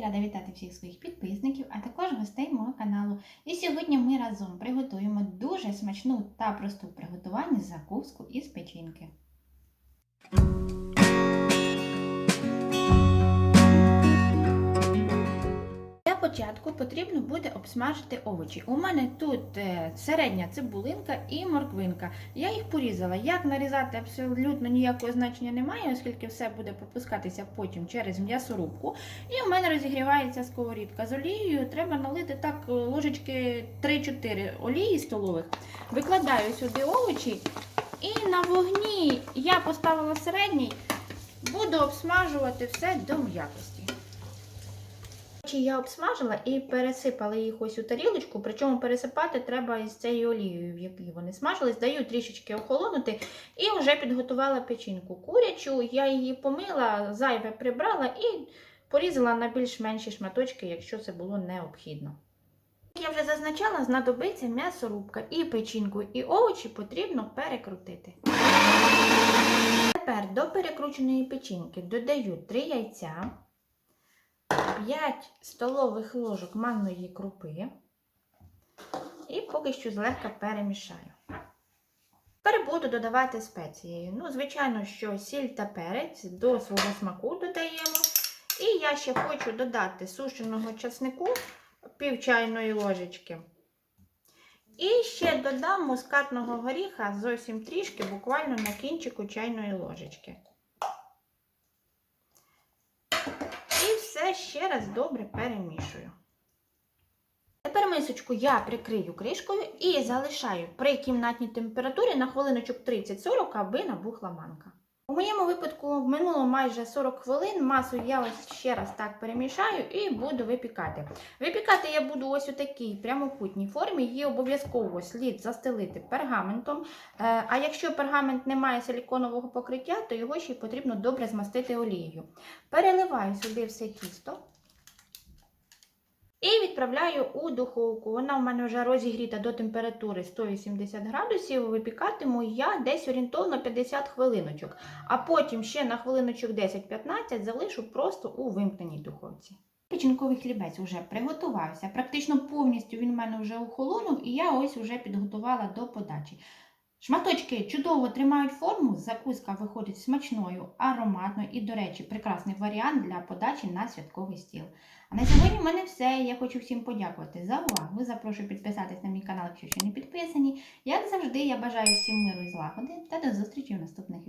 Рада вітати всіх своїх підписників, а також гостей мого каналу. І сьогодні ми разом приготуємо дуже смачну та просту приготування закуску із печінки. Початку потрібно буде обсмажити овочі. У мене тут е, середня цибулинка і морквинка. Я їх порізала. Як нарізати абсолютно ніякого значення немає, оскільки все буде пропускатися потім через м'ясорубку. І у мене розігрівається сковорідка з олією. Треба налити так е, ложечки 3-4 олії столових. Викладаю сюди овочі. І на вогні я поставила середній, буду обсмажувати все до м'якості. Овочі я обсмажила і пересипала їх ось у тарілочку, причому пересипати треба із цією олією, в якій вони смажились. Даю трішечки охолонути і вже підготувала печінку курячу. Я її помила, зайве прибрала і порізала на більш-менші шматочки, якщо це було необхідно. Як я вже зазначала, знадобиться м'ясорубка і печінку, і овочі потрібно перекрутити. Тепер до перекрученої печінки додаю 3 яйця. 5 столових ложок манної крупи і поки що злегка перемішаю. Тепер буду додавати спеції. Ну, звичайно, що сіль та перець до свого смаку додаємо. І я ще хочу додати сушеного часнику пів чайної ложечки. І ще додам мускатного горіха зовсім трішки, буквально на кінчику чайної ложечки. І ще раз добре перемішую. Тепер мисочку я прикрию кришкою і залишаю при кімнатній температурі на хвилиночок 30-40, аби набухла манка. У моєму випадку минуло майже 40 хвилин, масу я ось ще раз так перемішаю і буду випікати. Випікати я буду ось у такій прямокутній формі, її обов'язково слід застелити пергаментом. Е, А якщо пергамент не має силіконового покриття, то його ще й потрібно добре змастити олією. Переливаю сюди все тісто. І відправляю у духовку. Вона в мене вже розігріта до температури 180 градусів. Випікатиму я десь орієнтовно 50 хвилиночок, а потім ще на хвилиночок 10-15 залишу просто у вимкненій духовці. Печінковий хлібець вже приготувався. Практично повністю він в мене вже охолонув, і я ось вже підготувала до подачі. Шматочки чудово тримають форму, закуска виходить смачною, ароматною і, до речі, прекрасний варіант для подачі на святковий стіл. А на сьогодні в мене все. Я хочу всім подякувати за увагу. Запрошую підписатись на мій канал, якщо ще не підписані. Як завжди, я бажаю всім миру і злагоди та до зустрічі в наступних